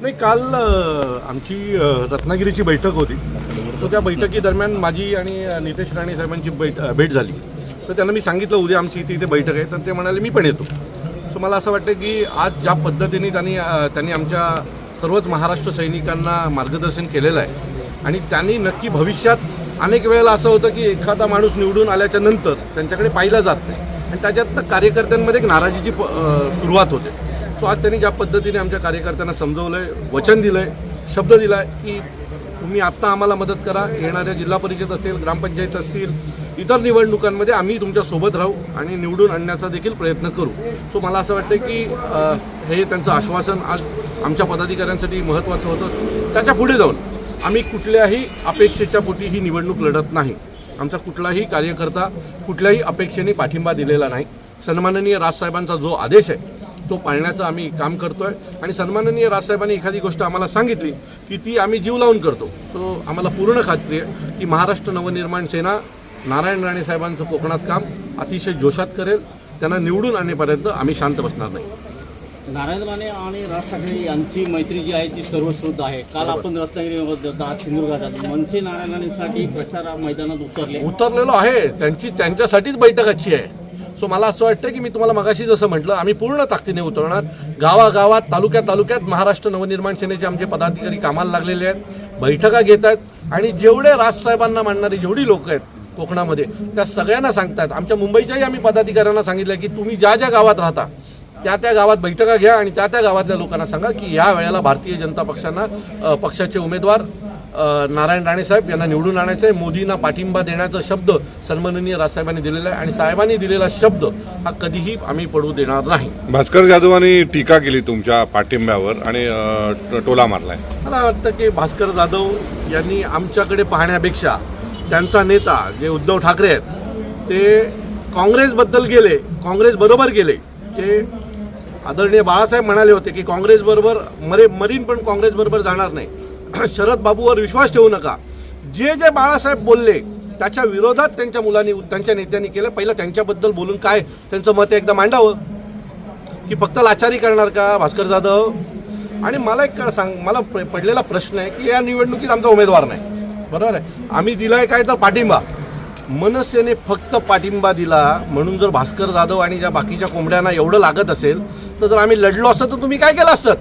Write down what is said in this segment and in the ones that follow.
नाही काल आमची रत्नागिरीची बैठक होती. सो त्या बैठकीदरम्यान माझी आणि नितेश राणे साहेबांची बैठ भेट झाली. तर त्यांना मी सांगितलं उद्या आमची इथे इथे बैठक आहे. तर ते म्हणाले मी पण येतो. सो मला असं वाटतं की आज ज्या पद्धतीने त्यांनी त्यांनी आमच्या सर्वच महाराष्ट्र सैनिकांना मार्गदर्शन केलेलं आहे आणि त्यांनी नक्की भविष्यात अनेक वेळेला असं होतं की एखादा माणूस निवडून आल्याच्यानंतर त्यांच्याकडे पाहिलं जात नाही. आणि त्याच्यात कार्यकर्त्यांमध्ये एक नाराजीची प- सुरुवात होते. सो आज त्यांनी ज्या पद्धतीने आमच्या कार्यकर्त्यांना समजवलं आहे वचन दिलं आहे शब्द दिला आहे की तुम्ही आत्ता आम्हाला मदत करा येणाऱ्या जिल्हा परिषद असतील ग्रामपंचायत असतील इतर निवडणुकांमध्ये आम्ही तुमच्यासोबत राहू आणि निवडून आणण्याचा देखील प्रयत्न करू. सो मला असं वाटतं की हे त्यांचं आश्वासन आज आमच्या पदाधिकाऱ्यांसाठी महत्त्वाचं होतं. त्याच्या पुढे जाऊन आम्ही कुठल्याही अपेक्षेच्या पोटी ही निवडणूक लढत नाही. आमचा कुठलाही कार्यकर्ता कुठल्याही अपेक्षेने पाठिंबा दिलेला नाही. सन्माननीय राजसाहेबांचा जो आदेश आहे तो पाळण्याचं आम्ही काम करतो आहे आणि सन्माननीय राजसाहेबांनी एखादी गोष्ट आम्हाला सांगितली की ती आम्ही जीव लावून करतो. सो आम्हाला पूर्ण खात्री आहे की महाराष्ट्र नवनिर्माण सेना नारायण राणे साहेबांचं कोकणात काम अतिशय जोशात करेल. त्यांना निवडून आणण्यापर्यंत आम्ही शांत बसणार नाही. नारायण राणे आणि राज ठाकरे यांची मैत्री जी आहे ती सर्वश्रुत आहे. काल आपण रत्नागिरीमध्ये आज सिंधुदुर्गात मनसे प्रचार मैदानात उतरले. उतरलेलो आहे. त्यांची त्यांच्यासाठीच बैठकाची आहे. सो मला असं वाटतं की मी तुम्हाला मगाशी जसं म्हटलं आम्ही पूर्ण ताकदीने उतरणार. गावागावात तालुक्यात तालुक्यात महाराष्ट्र नवनिर्माण सेनेचे आमचे पदाधिकारी कामाला लागलेले आहेत बैठका घेत आहेत. आणि जेवढे राजसाहेबांना मानणारी जेवढी लोक आहेत कोकणामध्ये त्या सगळ्यांना सांगतात आमच्या मुंबईच्याही आम्ही पदाधिकाऱ्यांना सांगितलं की तुम्ही ज्या ज्या गावात राहता त्या त्या गावात बैठका घ्या आणि त्या त्या गावातल्या लोकांना सांगा की या वेळेला भारतीय जनता पक्षांना पक्षाचे उमेदवार नारायण राणे साहेब यांना निवडून आणायचं आहे मोदींना पाठिंबा देण्याचा शब्द सन्माननीय राजसाहेबांनी दिलेला आहे आणि साहेबांनी दिलेला शब्द हा कधीही आम्ही पडू देणार नाही. भास्कर जाधवांनी टीका केली तुमच्या पाठिंब्यावर आणि टोला मारलाय. मला वाटतं की भास्कर जाधव यांनी आमच्याकडे पाहण्यापेक्षा त्यांचा नेता जे उद्धव ठाकरे आहेत ते काँग्रेसबद्दल गेले काँग्रेस बरोबर गेले जे आदरणीय बाळासाहेब म्हणाले होते की काँग्रेसबरोबर मरे मरीन पण काँग्रेसबरोबर जाणार नाही. शरद बाबूवर विश्वास ठेवू नका. जे जे बाळासाहेब बोलले त्याच्या विरोधात त्यांच्या मुलांनी त्यांच्या नेत्यांनी केलं. पहिलं त्यांच्याबद्दल बोलून काय? त्यांचं मत एकदा मांडावं. की फक्त लाचारी करणार का भास्कर जाधव? आणि मला एक सांग मला पडलेला प्रश्न आहे की या निवडणुकीत आमचा उमेदवार नाही. बरोबर आहे? आम्ही दिलाय काय तर पाठिंबा. मनसेने फक्त पाठिंबा दिला म्हणून जर भास्कर जाधव आणि ज्या बाकीच्या कोंबड्यांना एवढं लागत असेल तर जर आम्ही लढलो असतं तर तुम्ही काय केलं असतं?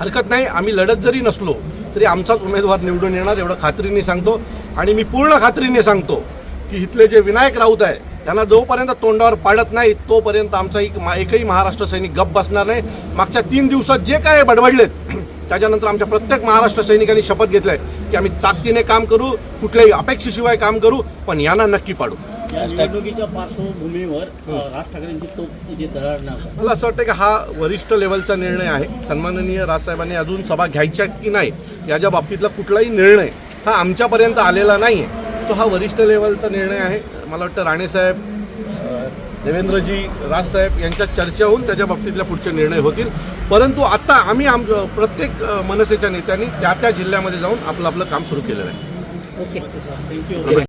हरकत नाही आम्ही लढत जरी नसलो तरी आमचाच उमेदवार निवडून येणार एवढं खात्रीने सांगतो. आणि मी पूर्ण खात्रीने सांगतो की इथले जे विनायक राऊत आहे त्यांना जोपर्यंत तोंडावर पाडत नाही तोपर्यंत आमचा एक मा- एकही महाराष्ट्र सैनिक गप बसणार नाही. मागच्या तीन दिवसात जे काय बडबडलेत त्याच्यानंतर आमच्या प्रत्येक महाराष्ट्र सैनिकांनी शपथ घेतलाय की आम्ही ताकदीने काम करू कुठल्याही अपेक्षेशिवाय काम करू पण यांना नक्की पाडू. या निवडणुकीच्या पार्श्वभूमीवर अ, राज ठाकरेंची तोप इथे धरणार मला असं वाटतं की हा वरिष्ठ लेवलचा निर्णय आहे. सन्माननीय राजसाहेबांनी अजून सभा घ्यायच्या की नाही याच्या बाबतीतला कुठलाही निर्णय हा आमच्यापर्यंत आलेला नाही. आहे सो हा वरिष्ठ लेवलचा निर्णय आहे. मला वाटतं राणेसाहेब देवेंद्रजी राजसाहेब यांच्या चर्चा होऊन त्याच्या बाबतीतल्या पुढचे निर्णय होतील. परंतु आता आम्ही आम प्रत्येक मनसेच्या नेत्यांनी त्या त्या जिल्ह्यामध्ये जाऊन आपलं आपलं काम सुरू केलेलं आहे. थँक्यू